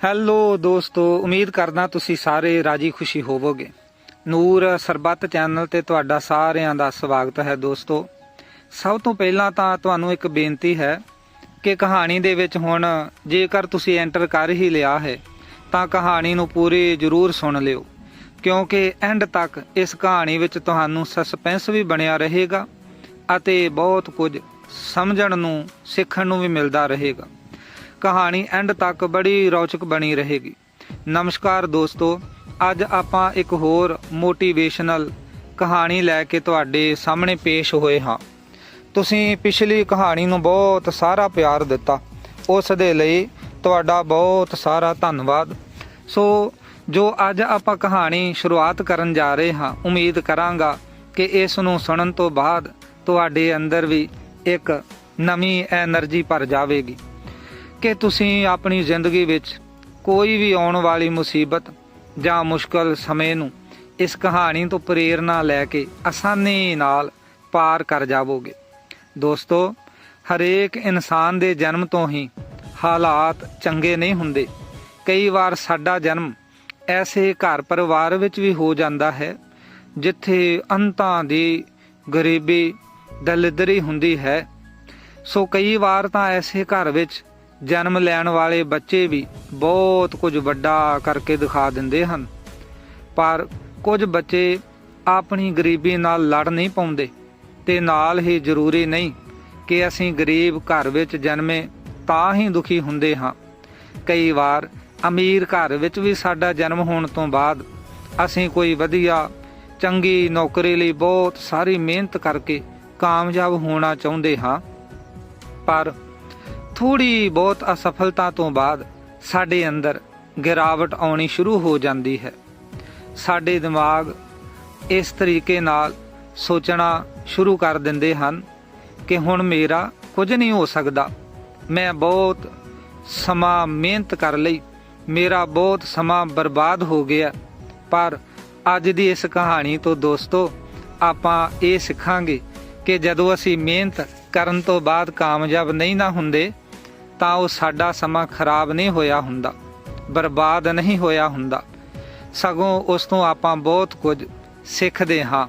Hello ਦੋਸਤੋ, ਉਮੀਦ ਕਰਦਾ ਤੁਸੀਂ ਸਾਰੇ ਰਾਜੀ ਖੁਸ਼ੀ ਹੋਵੋਗੇ। ਨੂਰ ਸਰਬੱਤ ਚੈਨਲ ਤੇ ਤੁਹਾਡਾ ਸਾਰਿਆਂ ਦਾ ਸਵਾਗਤ ਹੈ ਦੋਸਤੋ। ਸਭ ਤੋਂ ਪਹਿਲਾਂ ਤਾਂ ਤੁਹਾਨੂੰ ਇੱਕ ਬੇਨਤੀ ਹੈ ਕਿ ਕਹਾਣੀ ਦੇ ਵਿੱਚ ਹੁਣ ਜੇਕਰ ਤੁਸੀਂ ਐਂਟਰ ਕਰ ਹੀ ਲਿਆ ਹੈ, ਤਾਂ ਕਹਾਣੀ ਨੂੰ ਪੂਰੀ ਜ਼ਰੂਰ ਸੁਣ ਲਿਓ, ਕਿਉਂਕਿ ਐਂਡ ਤੱਕ ਇਸ ਕਹਾਣੀ ਵਿੱਚ ਤੁਹਾਨੂੰ ਸਸਪੈਂਸ ਵੀ ਬਣਿਆ ਰਹੇਗਾ ਅਤੇ ਬਹੁਤ ਕੁਝ ਸਮਝਣ ਨੂੰ, ਸਿੱਖਣ ਨੂੰ ਵੀ ਮਿਲਦਾ ਰਹੇਗਾ। ਕਹਾਣੀ ਐਂਡ ਤੱਕ ਬੜੀ ਰੌਚਕ ਬਣੀ ਰਹੇਗੀ। ਨਮਸਕਾਰ ਦੋਸਤੋ, ਅੱਜ ਆਪਾਂ ਇੱਕ ਹੋਰ ਮੋਟੀਵੇਸ਼ਨਲ ਕਹਾਣੀ ਲੈ ਕੇ ਤੁਹਾਡੇ ਸਾਹਮਣੇ ਪੇਸ਼ ਹੋਏ ਹਾਂ। ਤੁਸੀਂ ਪਿਛਲੀ ਕਹਾਣੀ ਨੂੰ ਬਹੁਤ ਸਾਰਾ ਪਿਆਰ ਦਿੱਤਾ। ਉਸ ਦੇ ਲਈ ਤੁਹਾਡਾ ਬਹੁਤ ਸਾਰਾ ਧੰਨਵਾਦ। ਸੋ, ਜੋ ਅੱਜ ਆਪਾਂ ਕਹਾਣੀ ਸ਼ੁਰੂਆਤ ਕਰਨ ਜਾ ਰਹੇ ਹਾਂ, ਉਮੀਦ ਕਰਾਂਗਾ ਕਿ ਇਸ ਨੂੰ ਸੁਣਨ ਤੋਂ ਬਾਅਦ ਤੁਹਾਡੇ ਅੰਦਰ ਵੀ ਇੱਕ ਨਵੀਂ એનર્ਜੀ ਭਰ ਜਾਵੇਗੀ। ਕਿ ਤੁਸੀਂ ਆਪਣੀ ਜ਼ਿੰਦਗੀ ਵਿੱਚ ਕੋਈ ਵੀ ਆਉਣ ਵਾਲੀ ਮੁਸੀਬਤ ਜਾਂ ਮੁਸ਼ਕਲ ਸਮੇਂ ਨੂੰ ਇਸ ਕਹਾਣੀ ਤੋਂ ਪ੍ਰੇਰਣਾ ਲੈ ਕੇ ਆਸਾਨੀ ਨਾਲ ਪਾਰ ਕਰ ਜਾਵੋਗੇ। ਦੋਸਤੋ, ਹਰੇਕ ਇਨਸਾਨ ਦੇ ਜਨਮ ਤੋਂ ਹੀ ਹਾਲਾਤ ਚੰਗੇ ਨਹੀਂ ਹੁੰਦੇ। ਕਈ ਵਾਰ ਸਾਡਾ ਜਨਮ ਐਸੇ ਘਰ ਪਰਿਵਾਰ ਵਿੱਚ ਵੀ ਹੋ ਜਾਂਦਾ ਹੈ, ਜਿੱਥੇ ਅੰਤਾਂ ਦੀ ਗਰੀਬੀ ਦਲਿਦਰੀ ਹੁੰਦੀ ਹੈ। ਸੋ ਕਈ ਵਾਰ ਤਾਂ ਐਸੇ ਘਰ ਵਿੱਚ ਜਨਮ ਲੈਣ ਵਾਲੇ ਬੱਚੇ ਵੀ ਬਹੁਤ ਕੁਝ ਵੱਡਾ ਕਰਕੇ ਦਿਖਾ ਦਿੰਦੇ ਹਨ। ਪਰ ਕੁਝ ਬੱਚੇ ਆਪਣੀ ਗਰੀਬੀ ਨਾਲ ਲੜ ਨਹੀਂ ਪਾਉਂਦੇ ਤੇ ਨਾਲ ਹੀ ਜ਼ਰੂਰੀ ਨਹੀਂ ਕਿ ਅਸੀਂ ਗਰੀਬ ਘਰ ਵਿੱਚ ਜਨਮੇ ਤਾਂ ਹੀ ਦੁਖੀ ਹੁੰਦੇ ਹਾਂ। ਕਈ ਵਾਰ ਅਮੀਰ ਘਰ ਵਿੱਚ ਵੀ ਸਾਡਾ ਜਨਮ ਹੋਣ ਤੋਂ ਬਾਅਦ ਅਸੀਂ ਕੋਈ ਵਧੀਆ, ਚੰਗੀ ਨੌਕਰੀ ਲਈ ਬਹੁਤ ਸਾਰੀ ਮਿਹਨਤ ਕਰਕੇ ਕਾਮਯਾਬ ਹੋਣਾ ਚਾਹੁੰਦੇ ਹਾਂ। ਪਰ ਥੋੜੀ ਬਹੁਤ ਅਸਫਲਤਾ ਤੋਂ ਬਾਅਦ ਸਾਡੇ ਅੰਦਰ ਗਿਰਾਵਟ ਆਉਣੀ ਸ਼ੁਰੂ ਹੋ ਜਾਂਦੀ ਹੈ। ਸਾਡੇ ਦਿਮਾਗ ਇਸ ਤਰੀਕੇ ਨਾਲ ਸੋਚਣਾ ਸ਼ੁਰੂ ਕਰ ਦਿੰਦੇ ਹਨ ਕਿ ਹੁਣ ਮੇਰਾ ਕੁਝ ਨਹੀਂ ਹੋ ਸਕਦਾ। ਮੈਂ ਬਹੁਤ ਸਮਾਂ ਮਿਹਨਤ ਕਰ ਲਈ, ਮੇਰਾ ਬਹੁਤ ਸਮਾਂ ਬਰਬਾਦ ਹੋ ਗਿਆ। ਪਰ ਅੱਜ ਦੀ ਇਸ ਕਹਾਣੀ ਤੋਂ ਦੋਸਤੋ, ਆਪਾਂ ਇਹ ਸਿੱਖਾਂਗੇ ਕਿ ਜਦੋਂ ਅਸੀਂ ਮਿਹਨਤ ਕਰਨ ਤੋਂ ਬਾਅਦ ਕਾਮਯਾਬ ਨਹੀਂ ਨਾ ਹੁੰਦੇ ਤਾਂ ਉਹ ਸਾਡਾ ਸਮਾਂ ਖਰਾਬ ਨਹੀਂ ਹੋਇਆ ਹੁੰਦਾ, ਬਰਬਾਦ ਨਹੀਂ ਹੋਇਆ ਹੁੰਦਾ। ਸਗੋਂ ਉਸ ਤੋਂ ਆਪਾਂ ਬਹੁਤ ਕੁਝ ਸਿੱਖਦੇ ਹਾਂ।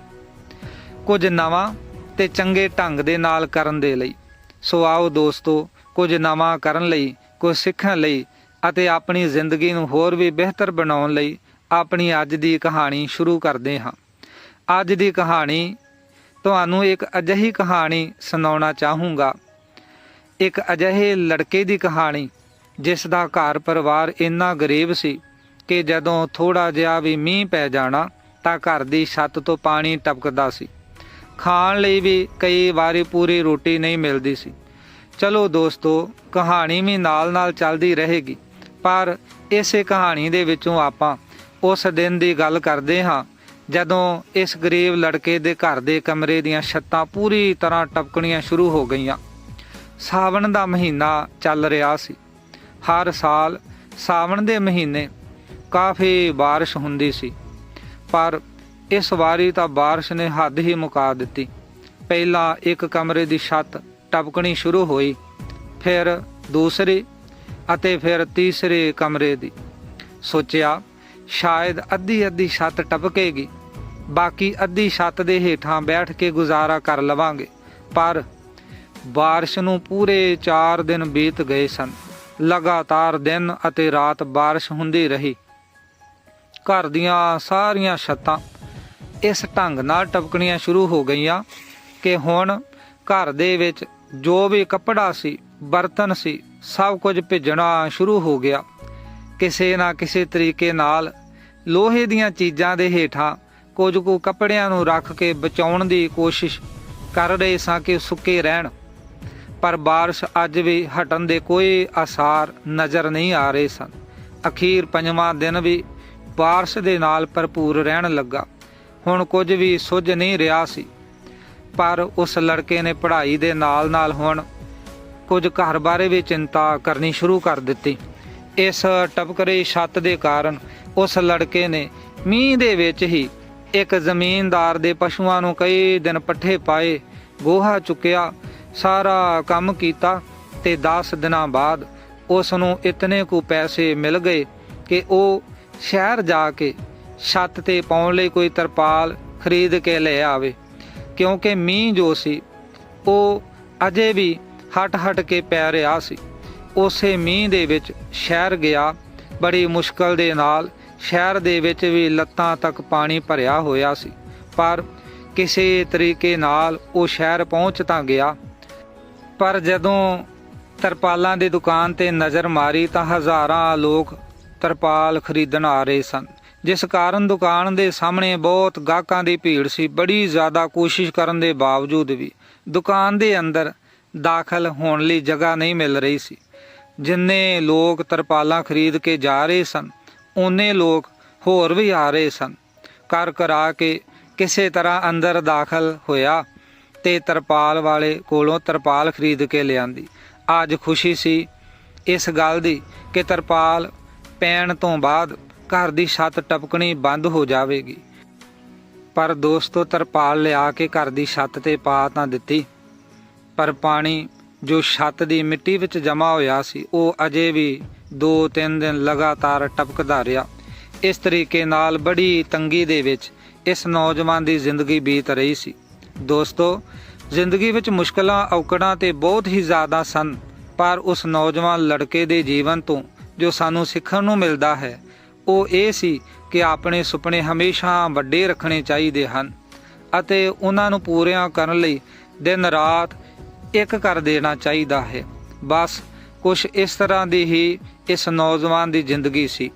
ਕੁਝ ਨਵਾਂ ਤੇ ਚੰਗੇ ਢੰਗ ਦੇ ਨਾਲ ਕਰਨ ਦੇ ਲਈ। ਸੋ ਆਓ ਦੋਸਤੋ, ਕੁਝ ਨਵਾਂ ਕਰਨ ਲਈ, ਕੁਝ ਸਿੱਖਣ ਲਈ ਅਤੇ ਆਪਣੀ ਜ਼ਿੰਦਗੀ ਨੂੰ ਹੋਰ ਵੀ ਬਿਹਤਰ ਬਣਾਉਣ ਲਈ ਆਪਣੀ ਅੱਜ ਦੀ ਕਹਾਣੀ ਸ਼ੁਰੂ ਕਰਦੇ ਹਾਂ। ਅੱਜ ਦੀ ਕਹਾਣੀ, ਤੁਹਾਨੂੰ ਇੱਕ ਅਜਿਹੀ ਕਹਾਣੀ ਸੁਣਾਉਣਾ ਚਾਹੂੰਗਾ ਇੱਕ ਅਜਿਹੇ ਲੜਕੇ ਦੀ ਕਹਾਣੀ, ਜਿਸ ਦਾ ਘਰ ਪਰਿਵਾਰ ਇੰਨਾ ਗਰੀਬ ਸੀ ਕਿ ਜਦੋਂ ਥੋੜਾ ਜਿਹਾ ਵੀ ਮੀਂਹ ਪੈ ਜਾਣਾ ਤਾਂ ਘਰ ਦੀ ਛੱਤ ਤੋਂ ਪਾਣੀ ਟਪਕਦਾ ਸੀ। ਖਾਣ ਲਈ ਵੀ ਕਈ ਵਾਰੀ ਪੂਰੀ ਰੋਟੀ ਨਹੀਂ ਮਿਲਦੀ ਸੀ। ਚਲੋ ਦੋਸਤੋ, ਕਹਾਣੀ ਵੀ ਨਾਲ-ਨਾਲ ਚੱਲਦੀ ਰਹੇਗੀ, ਪਰ ਇਸੇ ਕਹਾਣੀ ਦੇ ਵਿੱਚੋਂ ਆਪਾਂ ਉਸ ਦਿਨ ਦੀ ਗੱਲ ਕਰਦੇ ਹਾਂ, ਜਦੋਂ ਇਸ ਗਰੀਬ ਲੜਕੇ ਦੇ ਘਰ ਦੇ ਕਮਰੇ ਦੀਆਂ ਛੱਤਾਂ ਪੂਰੀ ਤਰ੍ਹਾਂ ਟਪਕਣੀਆਂ ਸ਼ੁਰੂ ਹੋ ਗਈਆਂ। ਸਾਵਣ ਦਾ ਮਹੀਨਾ ਚੱਲ ਰਿਹਾ ਸੀ ਹਰ ਸਾਲ ਸਾਵਣ ਦੇ ਮਹੀਨੇ ਕਾਫੀ بارش ਹੁੰਦੀ ਸੀ ਪਰ ਇਸ ਵਾਰੀ ਤਾਂ بارش ਨੇ ਹੱਦ ਹੀ ਮੁਕਾ ਦਿੱਤੀ ਪਹਿਲਾਂ ਇੱਕ ਕਮਰੇ ਦੀ ਛੱਤ ਟਪਕਣੀ ਸ਼ੁਰੂ ਹੋਈ ਫਿਰ ਦੂਸਰੀ ਅਤੇ ਫਿਰ ਤੀਸਰੇ ਕਮਰੇ ਦੀ ਸੋਚਿਆ ਸ਼ਾਇਦ ਅੱਧੀ ਅੱਧੀ ਛੱਤ ਟਪਕੇਗੀ ਬਾਕੀ ਅੱਧੀ ਛੱਤ ਦੇ ਹੇਠਾਂ ਬੈਠ ਕੇ ਗੁਜ਼ਾਰਾ ਕਰ ਲਵਾਂਗੇ ਪਰ ਬਾਰਿਸ਼ ਨੂੰ ਪੂਰੇ 4 ਦਿਨ ਬੀਤ ਗਏ ਸਨ। ਲਗਾਤਾਰ ਦਿਨ ਅਤੇ ਰਾਤ ਬਾਰਿਸ਼ ਹੁੰਦੀ ਰਹੀ। ਘਰ ਦੀਆਂ ਸਾਰੀਆਂ ਛੱਤਾਂ ਇਸ ਢੰਗ ਨਾਲ ਟਪਕਣੀਆਂ ਸ਼ੁਰੂ ਹੋ ਗਈਆਂ ਕਿ ਹੁਣ ਘਰ ਦੇ ਵਿੱਚ ਜੋ ਵੀ ਕੱਪੜਾ ਸੀ, ਬਰਤਨ ਸੀ, ਸਭ ਕੁਝ ਭਿੱਜਣਾ ਸ਼ੁਰੂ ਹੋ ਗਿਆ। ਕਿਸੇ ਨਾ ਕਿਸੇ ਤਰੀਕੇ ਨਾਲ ਲੋਹੇ ਦੀਆਂ ਚੀਜ਼ਾਂ ਦੇ ਹੇਠਾਂ ਕੁਝ ਕੁ ਕੱਪੜਿਆਂ ਨੂੰ ਰੱਖ ਕੇ ਬਚਾਉਣ ਦੀ ਕੋਸ਼ਿਸ਼ ਕਰ ਰਹੇ ਸਾਂ ਕਿ ਸੁੱਕੇ ਰਹਿਣ। ਪਰ ਬਾਰਿਸ਼ ਅੱਜ ਵੀ ਹਟਣ ਦੇ ਕੋਈ ਆਸਾਰ ਨਜ਼ਰ ਨਹੀਂ ਆ ਰਹੇ ਸਨ। ਅਖੀਰ ਪੰਜਵਾਂ ਦਿਨ ਵੀ ਬਾਰਿਸ਼ ਦੇ ਨਾਲ ਭਰਪੂਰ ਰਹਿਣ ਲੱਗਾ। ਹੁਣ ਕੁਝ ਵੀ ਸੁੱਝ ਨਹੀਂ ਰਿਹਾ ਸੀ। ਪਰ ਉਸ ਲੜਕੇ ਨੇ ਪੜ੍ਹਾਈ ਦੇ ਨਾਲ-ਨਾਲ ਹੁਣ ਕੁਝ ਘਰ ਬਾਰੇ ਵੀ ਚਿੰਤਾ ਕਰਨੀ ਸ਼ੁਰੂ ਕਰ ਦਿੱਤੀ। ਇਸ ਟਪਕਰੇ ਛੱਤ ਦੇ ਕਾਰਨ ਉਸ ਲੜਕੇ ਨੇ ਮੀਂਹ ਦੇ ਵਿੱਚ ਹੀ ਇੱਕ ਜ਼ਮੀਨਦਾਰ ਦੇ ਪਸ਼ੂਆਂ ਨੂੰ ਕਈ ਦਿਨ ਪੱਠੇ ਪਾਏ, ਗੋਹਾ ਚੁੱਕਿਆ ਸਾਰਾ ਕੰਮ ਕੀਤਾ ਤੇ 10 ਦਿਨਾਂ ਬਾਅਦ ਉਸ ਨੂੰ ਇਤਨੇ ਕੁ ਪੈਸੇ ਮਿਲ ਗਏ ਕਿ ਉਹ ਸ਼ਹਿਰ ਜਾ ਕੇ ਛੱਤ ਤੇ ਪਾਉਣ ਲਈ ਕੋਈ ਤਰਪਾਲ ਖਰੀਦ ਕੇ ਲੈ ਆਵੇ। ਕਿਉਂਕਿ ਮੀਂਹ ਜੋ ਸੀ, ਉਹ ਅਜੇ ਵੀ ਹਟ ਹਟ ਕੇ ਪੈ ਰਿਹਾ ਸੀ। ਉਸੇ ਮੀਂਹ ਦੇ ਵਿੱਚ ਸ਼ਹਿਰ ਗਿਆ, ਬੜੀ ਮੁਸ਼ਕਲ ਦੇ ਨਾਲ ਸ਼ਹਿਰ ਦੇ ਵਿੱਚ ਵੀ ਲੱਤਾਂ ਤੱਕ ਪਾਣੀ ਭਰਿਆ ਹੋਇਆ ਸੀ। ਪਰ ਕਿਸੇ ਤਰੀਕੇ ਨਾਲ ਉਹ ਸ਼ਹਿਰ ਪਹੁੰਚ ਤਾਂ ਗਿਆ। ਪਰ ਜਦੋਂ ਤਰਪਾਲਾਂ ਦੀ ਦੁਕਾਨ ਤੇ ਨਜ਼ਰ ਮਾਰੀ ਤਾਂ ਹਜ਼ਾਰਾਂ ਲੋਕ ਤਰਪਾਲ ਖਰੀਦਣ ਆ ਰਹੇ ਸਨ। ਜਿਸ ਕਾਰਨ ਦੁਕਾਨ ਦੇ ਸਾਹਮਣੇ ਬਹੁਤ ਗਾਹਕਾਂ ਦੀ ਭੀੜ ਸੀ। ਬੜੀ ਜ਼ਿਆਦਾ ਕੋਸ਼ਿਸ਼ ਕਰਨ ਦੇ ਬਾਵਜੂਦ ਵੀ ਦੁਕਾਨ ਦੇ ਅੰਦਰ ਦਾਖਲ ਹੋਣ ਲਈ ਜਗ੍ਹਾ ਨਹੀਂ ਮਿਲ ਰਹੀ ਸੀ। ਜਿੰਨੇ ਲੋਕ ਤਰਪਾਲਾਂ ਖਰੀਦ ਕੇ ਜਾ ਰਹੇ ਸਨ ਉਹਨੇ ਲੋਕ ਹੋਰ ਵੀ ਆ ਰਹੇ ਸਨ। ਕਰ ਕਰਾ ਕੇ ਕਿਸੇ ਤਰ੍ਹਾਂ ਅੰਦਰ ਦਾਖਲ ਹੋਇਆ। ਤੇ ਤਰਪਾਲ ਵਾਲੇ ਕੋਲੋਂ ਤਰਪਾਲ ਖਰੀਦ ਕੇ ਲਿਆਂਦੀ। ਅੱਜ ਖੁਸ਼ੀ ਸੀ ਇਸ ਗੱਲ ਦੀ ਕਿ ਤਰਪਾਲ ਪੈਣ ਤੋਂ ਬਾਅਦ ਘਰ ਦੀ ਛੱਤ ਟਪਕਣੀ ਬੰਦ ਹੋ ਜਾਵੇਗੀ। ਪਰ ਦੋਸਤੋ, ਤਰਪਾਲ ਲਿਆ ਕੇ ਘਰ ਦੀ ਛੱਤ ਤੇ ਪਾ ਤਾਂ ਦਿੱਤੀ। ਪਰ ਪਾਣੀ ਜੋ ਛੱਤ ਦੀ ਮਿੱਟੀ ਵਿੱਚ ਜਮਾ ਹੋਇਆ ਸੀ, ਉਹ ਅਜੇ ਵੀ 2-3 ਦਿਨ ਲਗਾਤਾਰ ਟਪਕਦਾ ਰਿਹਾ। ਇਸ ਤਰੀਕੇ ਨਾਲ ਬੜੀ ਤੰਗੀ ਦੇ ਵਿੱਚ ਇਸ ਨੌਜਵਾਨ ਦੀ ਜ਼ਿੰਦਗੀ ਬੀਤ ਰਹੀ ਸੀ। ਦੋਸਤੋ, ਜ਼ਿੰਦਗੀ ਵਿੱਚ ਮੁਸ਼ਕਲਾਂ, ਔਕੜਾਂ ਤੇ ਬਹੁਤ ਹੀ ਜ਼ਿਆਦਾ ਸਨ, ਪਰ ਉਸ ਨੌਜਵਾਨ ਲੜਕੇ ਦੇ ਜੀਵਨ ਤੋਂ ਜੋ ਸਾਨੂੰ ਸਿੱਖਣ ਨੂੰ ਮਿਲਦਾ ਹੈ, ਉਹ ਇਹ ਸੀ ਕਿ ਆਪਣੇ ਸੁਪਨੇ ਹਮੇਸ਼ਾ ਵੱਡੇ ਰੱਖਣੇ ਚਾਹੀਦੇ ਹਨ ਅਤੇ ਉਹਨਾਂ ਨੂੰ ਪੂਰਿਆਂ ਕਰਨ ਲਈ ਦਿਨ ਰਾਤ ਇੱਕ ਕਰ ਦੇਣਾ ਚਾਹੀਦਾ ਹੈ। ਬਸ ਕੁਝ ਇਸ ਤਰ੍ਹਾਂ ਦੀ ਹੀ ਇਸ ਨੌਜਵਾਨ ਦੀ ਜ਼ਿੰਦਗੀ ਸੀ,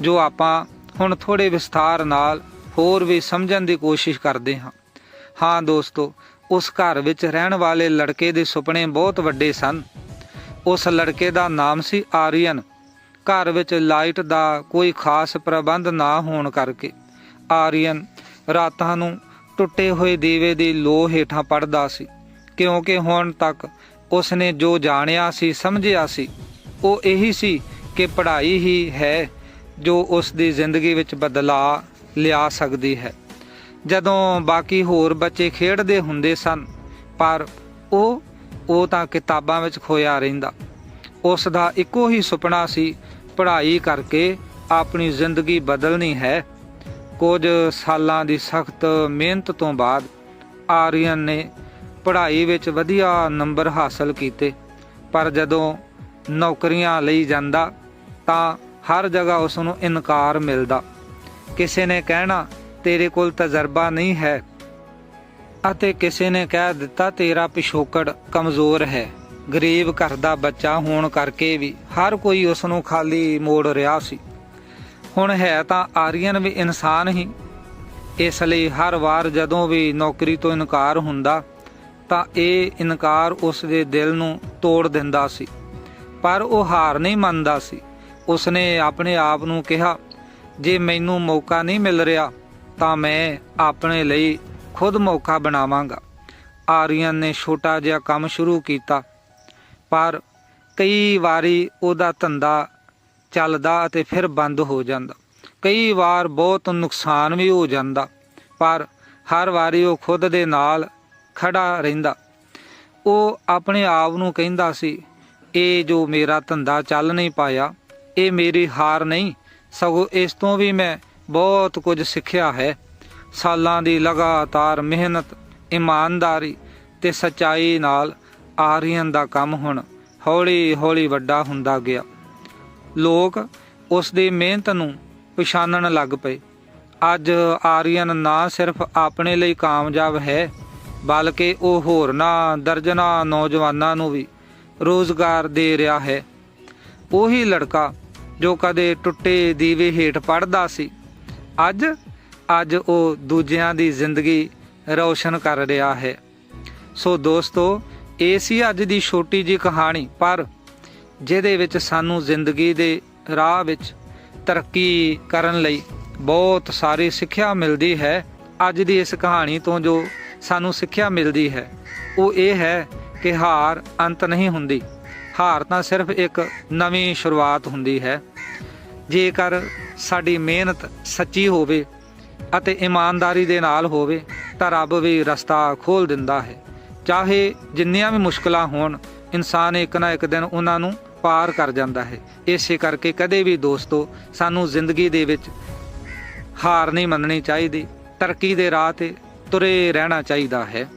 ਜੋ ਆਪਾਂ ਹੁਣ ਥੋੜੇ ਵਿਸਥਾਰ ਨਾਲ ਹੋਰ ਵੀ ਸਮਝਣ ਦੀ ਕੋਸ਼ਿਸ਼ ਕਰਦੇ ਹਾਂ। ਹਾਂ ਦੋਸਤੋ, ਉਸ ਘਰ ਵਿੱਚ ਰਹਿਣ ਵਾਲੇ ਲੜਕੇ ਦੇ ਸੁਪਨੇ ਬਹੁਤ ਵੱਡੇ ਸਨ। ਉਸ ਲੜਕੇ ਦਾ ਨਾਮ ਸੀ ਆਰੀਅਨ। ਘਰ ਵਿੱਚ ਲਾਈਟ ਦਾ ਕੋਈ ਖਾਸ ਪ੍ਰਬੰਧ ਨਾ ਹੋਣ ਕਰਕੇ ਆਰੀਅਨ ਰਾਤਾਂ ਨੂੰ ਟੁੱਟੇ ਹੋਏ ਦੀਵੇ ਦੀ ਲੋ ਹੇਠਾਂ ਪੜਦਾ ਸੀ, ਕਿਉਂਕਿ ਹੁਣ ਤੱਕ ਉਸਨੇ ਜੋ ਜਾਣਿਆ ਸੀ, ਸਮਝਿਆ ਸੀ, ਉਹ ਇਹੀ ਸੀ ਕਿ ਪੜ੍ਹਾਈ ਹੀ ਹੈ ਜੋ ਉਸ ਦੀ ਜ਼ਿੰਦਗੀ ਵਿੱਚ ਬਦਲਾਅ ਲਿਆ ਸਕਦੀ ਹੈ। ਜਦੋਂ ਬਾਕੀ ਹੋਰ ਬੱਚੇ ਖੇਡਦੇ ਹੁੰਦੇ ਸਨ, ਪਰ ਉਹ ਉਹ ਤਾਂ ਕਿਤਾਬਾਂ ਵਿੱਚ ਖੋਇਆ ਰਹਿੰਦਾ। ਉਸ ਦਾ ਇੱਕੋ ਹੀ ਸੁਪਨਾ ਸੀ, ਪੜ੍ਹਾਈ ਕਰਕੇ ਆਪਣੀ ਜ਼ਿੰਦਗੀ ਬਦਲਣੀ ਹੈ। ਕੁਝ ਸਾਲਾਂ ਦੀ ਸਖਤ ਮਿਹਨਤ ਤੋਂ ਬਾਅਦ ਆਰੀਅਨ ਨੇ ਪੜ੍ਹਾਈ ਵਿੱਚ ਵਧੀਆ ਨੰਬਰ ਹਾਸਲ ਕੀਤੇ। ਪਰ ਜਦੋਂ ਨੌਕਰੀਆਂ ਲਈ ਜਾਂਦਾ, ਤਾਂ ਹਰ ਜਗ੍ਹਾ ਉਸ ਨੂੰ ਇਨਕਾਰ ਮਿਲਦਾ। ਕਿਸੇ ਨੇ ਕਹਿਣਾ ਤੇਰੇ ਕੋਲ ਤਜਰਬਾ ਨਹੀਂ ਹੈ। ਅਤੇ ਕਿਸੇ ਨੇ ਕਹਿ ਦਿੱਤਾ, ਤੇਰਾ ਪਿਛੋਕੜ ਕਮਜ਼ੋਰ ਹੈ। ਗਰੀਬ ਘਰ ਦਾ ਬੱਚਾ ਹੋਣ ਕਰਕੇ ਵੀ ਹਰ ਕੋਈ ਉਸ ਨੂੰ ਖਾਲੀ ਮੋੜ ਰਿਹਾ ਸੀ। ਹੁਣ ਹੈ ਤਾਂ ਆਰੀਅਨ ਵੀ ਇਨਸਾਨ ਹੀ। ਇਸ ਲਈ ਹਰ ਵਾਰ ਜਦੋਂ ਵੀ ਨੌਕਰੀ ਤੋਂ ਇਨਕਾਰ ਹੁੰਦਾ, ਤਾਂ ਇਹ ਇਨਕਾਰ ਉਸ ਦੇ ਦਿਲ ਨੂੰ ਤੋੜ ਦਿੰਦਾ ਸੀ। ਪਰ ਉਹ ਹਾਰ ਨਹੀਂ ਮੰਨਦਾ ਸੀ। ਉਸਨੇ ਆਪਣੇ ਆਪ ਨੂੰ ਕਿਹਾ, ਜੇ ਮੈਨੂੰ ਮੌਕਾ ਨਹੀਂ ਮਿਲ ਰਿਹਾ ਤਾਂ ਮੈਂ ਆਪਣੇ ਲਈ ਖੁਦ ਮੌਕਾ ਬਣਾਵਾਂਗਾ। ਆਰੀਅਨ ਨੇ ਛੋਟਾ ਜਿਹਾ ਕੰਮ ਸ਼ੁਰੂ ਕੀਤਾ, ਪਰ ਕਈ ਵਾਰੀ ਉਹਦਾ ਧੰਦਾ ਚੱਲਦਾ ਅਤੇ ਫਿਰ ਬੰਦ ਹੋ ਜਾਂਦਾ। ਕਈ ਵਾਰ ਬਹੁਤ ਨੁਕਸਾਨ ਵੀ ਹੋ ਜਾਂਦਾ, ਪਰ ਹਰ ਵਾਰੀ ਉਹ ਖੁਦ ਦੇ ਨਾਲ ਖੜਾ ਰਹਿੰਦਾ। ਉਹ ਆਪਣੇ ਆਪ ਨੂੰ ਕਹਿੰਦਾ ਸੀ, ਇਹ ਜੋ ਮੇਰਾ ਧੰਦਾ ਚੱਲ ਨਹੀਂ ਪਾਇਆ, ਇਹ ਮੇਰੀ ਹਾਰ ਨਹੀਂ, ਸਗੋਂ ਇਸ ਤੋਂ ਵੀ ਮੈਂ ਬਹੁਤ ਕੁਝ ਸਿੱਖਿਆ ਹੈ। ਸਾਲਾਂ ਦੀ ਲਗਾਤਾਰ ਮਿਹਨਤ, ਇਮਾਨਦਾਰੀ ਤੇ ਸਚਾਈ ਨਾਲ ਆਰੀਅਨ ਦਾ ਕੰਮ ਹੁਣ ਹੌਲੀ-ਹੌਲੀ ਵੱਡਾ ਹੁੰਦਾ ਗਿਆ। ਲੋਕ ਉਸ ਦੀ ਮਿਹਨਤ ਨੂੰ ਪਛਾਣਨ ਲੱਗ ਪਏ। ਅੱਜ ਆਰੀਅਨ ਨਾ ਸਿਰਫ ਆਪਣੇ ਲਈ ਕਾਮਯਾਬ ਹੈ, ਬਲਕਿ ਉਹ ਹੋਰਨਾਂ ਦਰਜਨਾ ਨੌਜਵਾਨਾਂ ਨੂੰ ਵੀ ਰੋਜ਼ਗਾਰ ਦੇ ਰਿਹਾ ਹੈ। ਉਹੀ ਲੜਕਾ ਜੋ ਕਦੇ ਟੁੱਟੇ ਦੀਵੇ ਹੇਠ ਪੜਦਾ ਸੀ ਅੱਜ ਅੱਜ ਉਹ ਦੂਜਿਆਂ ਦੀ ਜ਼ਿੰਦਗੀ ਰੌਸ਼ਨ ਕਰ ਰਿਹਾ ਹੈ। ਸੋ ਦੋਸਤੋ, ਇਹ ਸੀ ਅੱਜ ਦੀ ਛੋਟੀ ਜੀ ਕਹਾਣੀ, ਪਰ ਜਿਹਦੇ ਵਿੱਚ ਸਾਨੂੰ ਜ਼ਿੰਦਗੀ ਦੇ ਰਾਹ ਵਿੱਚ ਤਰੱਕੀ ਕਰਨ ਲਈ ਬਹੁਤ ਸਾਰੀ ਸਿੱਖਿਆ ਮਿਲਦੀ ਹੈ। ਅੱਜ ਦੀ ਇਸ ਕਹਾਣੀ ਤੋਂ ਜੋ ਸਾਨੂੰ ਸਿੱਖਿਆ ਮਿਲਦੀ ਹੈ, ਉਹ ਇਹ ਹੈ ਕਿ ਹਾਰ ਅੰਤ ਨਹੀਂ ਹੁੰਦੀ। ਹਾਰ ਤਾਂ ਸਿਰਫ ਇੱਕ ਨਵੀਂ ਸ਼ੁਰੂਆਤ ਹੁੰਦੀ ਹੈ। ਜੇਕਰ ਸਾਡੀ ਮਿਹਨਤ ਸੱਚੀ ਹੋਵੇ ਅਤੇ ਇਮਾਨਦਾਰੀ ਦੇ ਨਾਲ ਹੋਵੇ ਤਾਂ ਰੱਬ ਵੀ ਰਸਤਾ ਖੋਲ ਦਿੰਦਾ ਹੈ। ਚਾਹੇ ਜਿੰਨੀਆਂ ਵੀ ਮੁਸ਼ਕਲਾਂ ਹੋਣ, ਇਨਸਾਨ ਇੱਕ ਨਾ ਇੱਕ ਦਿਨ ਉਹਨਾਂ ਨੂੰ ਪਾਰ ਕਰ ਜਾਂਦਾ ਹੈ। ਇਸੇ ਕਰਕੇ ਕਦੇ ਵੀ ਦੋਸਤੋ, ਸਾਨੂੰ ਜ਼ਿੰਦਗੀ ਦੇ ਵਿੱਚ ਹਾਰ ਨਹੀਂ ਮੰਨਣੀ ਚਾਹੀਦੀ। ਤਰੱਕੀ ਦੇ ਰਾਹ ਤੇ ਤੁਰੇ ਰਹਿਣਾ ਚਾਹੀਦਾ ਹੈ।